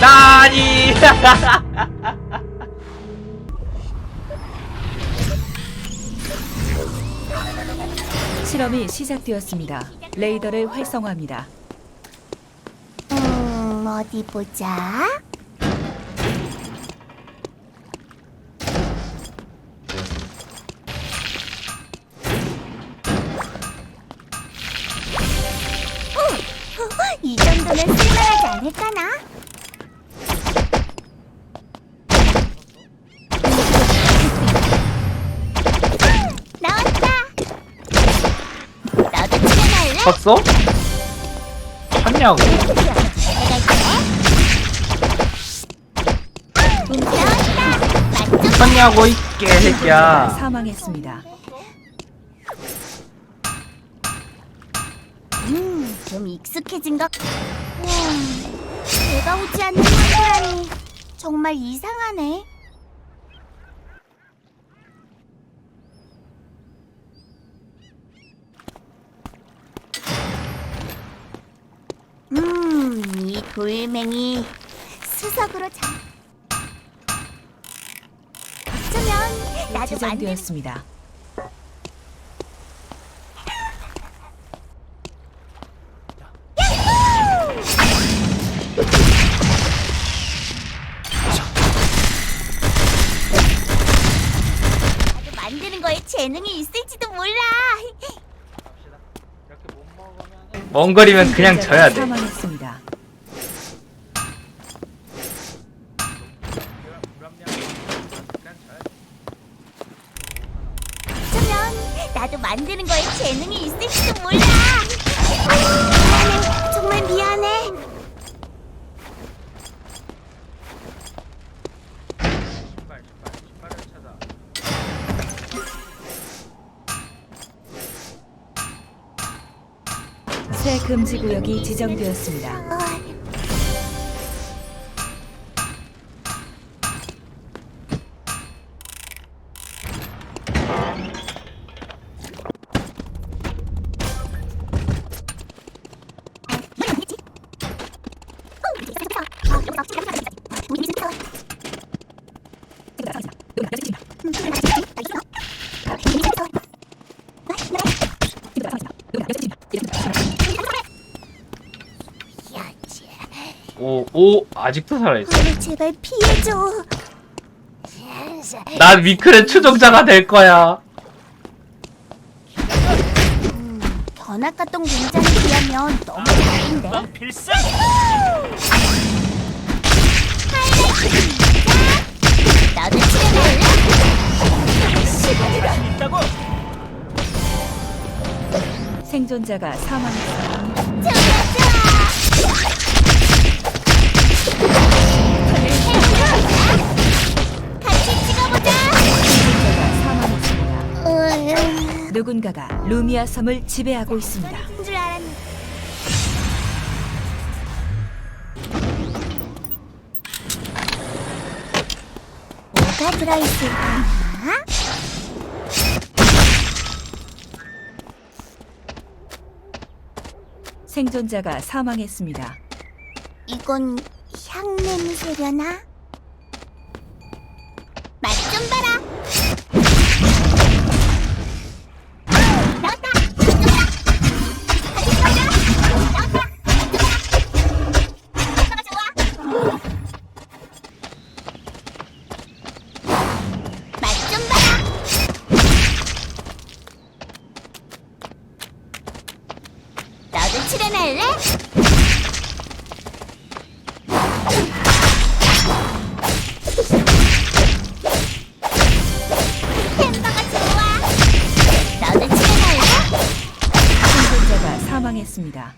나니 실험이 시작되었습니다. 레이더를 활성화합니다. 음, 어디 보자. 어, 어, 이 정도는 쓸만하지 않을까나? 컸어? 컸냐고 컸냐고 이 개새끼야 사망했습니다. 음, 좀 익숙해진 것. 음, 내가 오지 않는 사람이 정말 이상하네. 음, 이 돌멩이 수석으로 잠. 어쩌면 나도 만들 지정되었습니다. 나도 만드는 거에 재능이 있을지도 몰라. 먼 거리면 그냥 져야 돼 사망했습니다. 어쩌면 나도 만드는 거에 재능이 있을지도 몰라. 미안해, 정말 미안해. 새 금지 구역이 지정되었습니다. 오, 오 아직도 살아있어 어, 제발 피해줘. 난 위클의 추종자가 될 거야 견학갔던 공장에 비하면 너무 다른데. 필살! 나도 출연할 생존자가 사망했습니다. 누군가가 루미아 섬을 지배하고 있습니다. 뭐가 들어있을까? 생존자가 사망했습니다. 이건 향 냄새려나? 너도 출연할래? 햄버거 좋아. 너도 출연할래? 생존자가 사망했습니다.